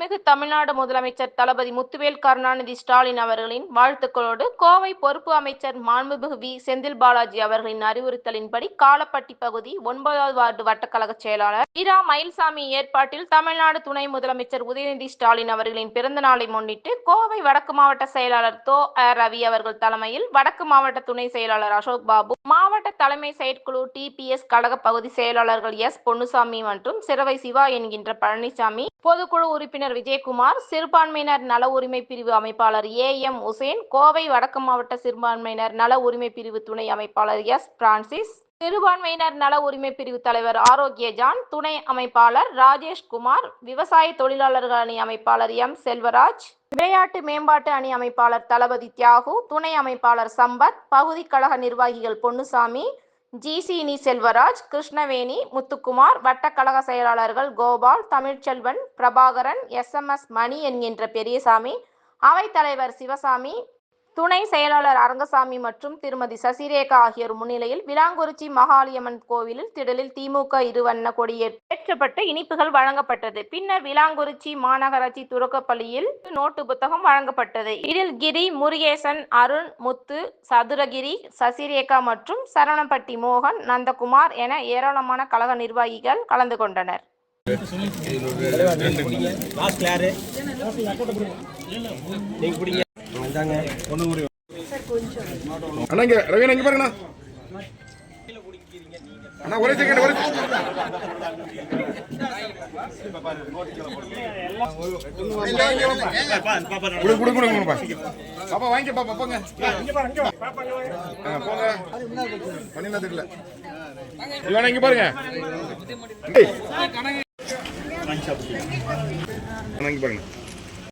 மாண்புமிகு தமிழ்நாடு முதலமைச்சர் தளபதி முத்துவேல் கருணாநிதி ஸ்டாலின் அவர்களின் வாழ்த்துக்களோடு கோவை பொறுப்பு அமைச்சர் மாண்புமிகு வி. செந்தில் பாலாஜி அவர்களின் அறிவுறுத்தலின்படி காலப்பட்டி பகுதி ஒன்பதாவது வார்டு வட்டக்கழக செயலாளர் இரா. மயில்சாமி ஏற்பாட்டில் தமிழ்நாடு துணை முதலமைச்சர் உதயநிதி ஸ்டாலின் அவர்களின் பிறந்த நாளை முன்னிட்டு கோவை வடக்கு மாவட்ட செயலாளர் தோ. அ. ரவி அவர்கள் தலைமையில் வடக்கு மாவட்ட துணை செயலாளர் அசோக் பாபு மாவட்ட தலைமை செயற்குழு டிபிஎஸ் கழக பகுதி செயலாளர்கள் எஸ். பொன்னுசாமி மற்றும் சிறவை சிவா என்கின்ற பழனிசாமி பொதுக்குழு உறுப்பினர் விஜயகுமார் சிறுபான்மையினர் நல உரிமை பிரிவு அமைப்பாளர் ஏ எம் உசேன் கோவை வடக்கு மாவட்ட சிறுபான்மையினர் நல உரிமை பிரிவு துணை அமைப்பாளர் எஸ் பிரான்சிஸ் சிறுபான்மையினர் நல உரிமை பிரிவு தலைவர் ஆரோக்கிய ஜான் துணை அமைப்பாளர் ராஜேஷ் குமார் விவசாய தொழிலாளர்கள் அணி அமைப்பாளர் எம் செல்வராஜ் விளையாட்டு மேம்பாட்டு அணி அமைப்பாளர் தளபதி தியாகு துணை அமைப்பாளர் சம்பத் பகுதி கழக நிர்வாகிகள் பொன்னுசாமி ஜிசினி செல்வராஜ் கிருஷ்ணவேணி முத்துக்குமார் வட்டக்கழக செயலாளர்கள் கோபால் தமிழ்ச்செல்வன் பிரபாகரன் எஸ்எம்எஸ் மணி என்கின்ற பெரியசாமி அவைத்தலைவர் சிவசாமி துணை செயலாளர் அரங்கசாமி மற்றும் திருமதி சசிரேகா ஆகியோர் முன்னிலையில் விலாங்குறிச்சி மகாளியம்மன் கோவிலில் திடலில் திமுக இருவண்ண கொடியேற்றப்பட்டு இனிப்புகள் வழங்கப்பட்டது. பின்னர் விலாங்குறிச்சி மாநகராட்சி துறக்கப்பள்ளியில் நோட்டு புத்தகம் வழங்கப்பட்டது. இதில் கிரி முருகேசன் அருண் முத்து சதுரகிரி சசிரேகா மற்றும் சரணப்பட்டி மோகன் நந்தகுமார் என ஏராளமான கழக நிர்வாகிகள் கலந்து கொண்டனர். நீங்க அண்ணா இங்க ரவி இங்க பாருங்கண்ணா. அண்ணா ஒரே செகண்ட் ஒரே குடு குடு குடு குடுப்பா பாப்பா. பாப்பா போங்க. ஆ, போங்க. பண்ணினா தெரியல. இவனா இங்க பாருங்க. இங்க பாருங்க.